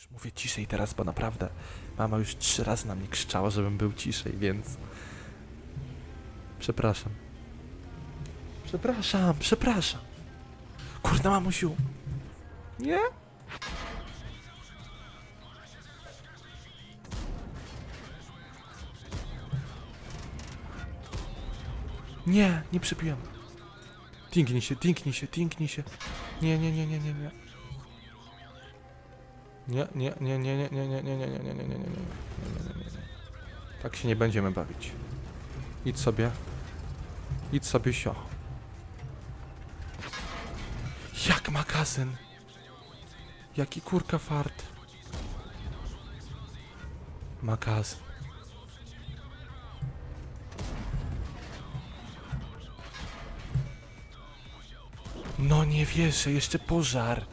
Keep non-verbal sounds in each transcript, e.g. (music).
Już mówię ciszej teraz, bo naprawdę mama już trzy razy na mnie krzyczała, żebym był ciszej, więc... Przepraszam. Przepraszam, przepraszam. Kurde, mamusiu. Nie? Nie, nie przypiłem. Tinknij się, tinknij się, tinknij się. Nie, nie, nie, nie, nie, nie. Nie, nie, nie, nie, nie, nie, nie, nie, nie, nie, nie, nie, nie, nie, nie, nie, nie. Tak się nie będziemy bawić. Idź sobie. Idź sobie sio. Jak magazyn? Jaki kurka fart? Magazyn. No nie wierzę, jeszcze pożar.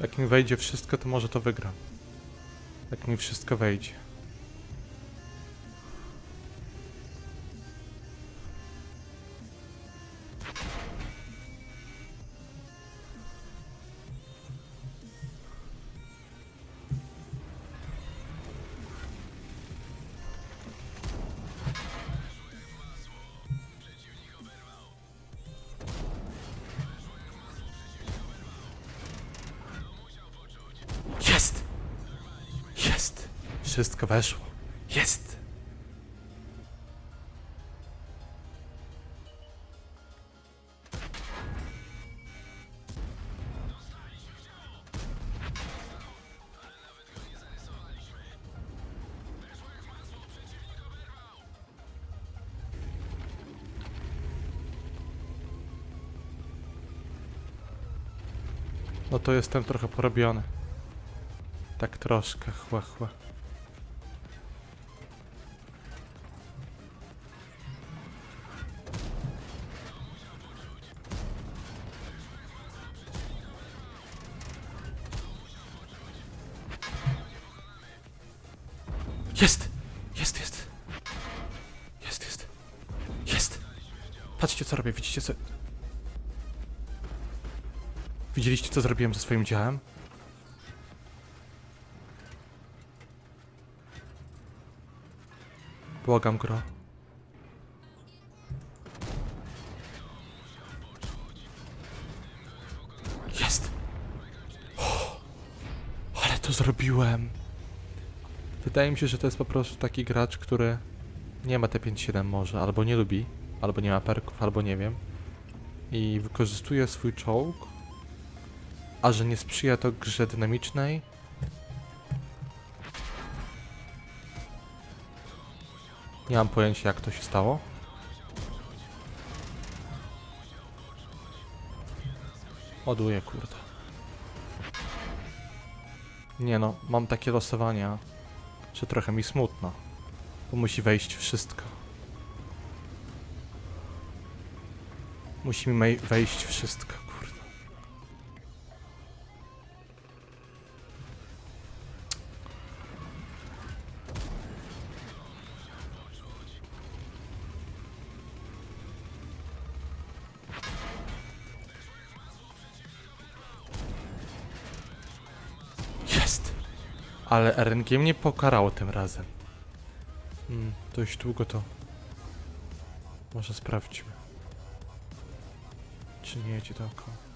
Jak mi wejdzie wszystko, to może to wygram. Jak mi wszystko wejdzie. Wszystko weszło. Jest! No to jestem trochę porobiony. Tak troszkę, chła, chła. Jest! Jest, jest! Jest, jest! Jest! Patrzcie co robię, widzicie co... Widzieliście co zrobiłem ze swoim działem? Błagam, gro. Jest! (gasps) Ale to zrobiłem! Wydaje mi się, że to jest po prostu taki gracz, który nie ma T57 może, albo nie lubi, albo nie ma perków, albo nie wiem. I wykorzystuje swój czołg, a że nie sprzyja to grze dynamicznej, Nie mam pojęcia jak to się stało. Ładuję, kurde. Nie no, mam takie losowania, że trochę mi smutno. Bo musi wejść wszystko. Musi mi wejść wszystko, kurde. Jest! Ale RNG mnie pokarało tym razem. Mm, dość długo to. Może sprawdźmy. Czy nie jedzie dookoła?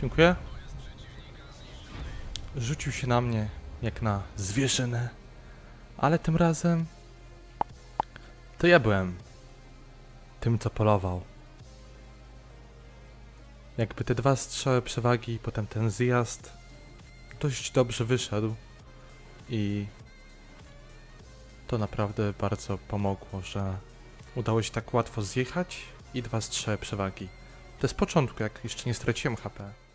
Dziękuję. Rzucił się na mnie jak na zwierzynę. Ale tym razem to ja byłem tym, co polował. Jakby te dwa strzały przewagi i potem ten zjazd dość dobrze wyszedł i to naprawdę bardzo pomogło, że udało się tak łatwo zjechać i dwa strzały przewagi. To jest początku, jak jeszcze nie straciłem HP.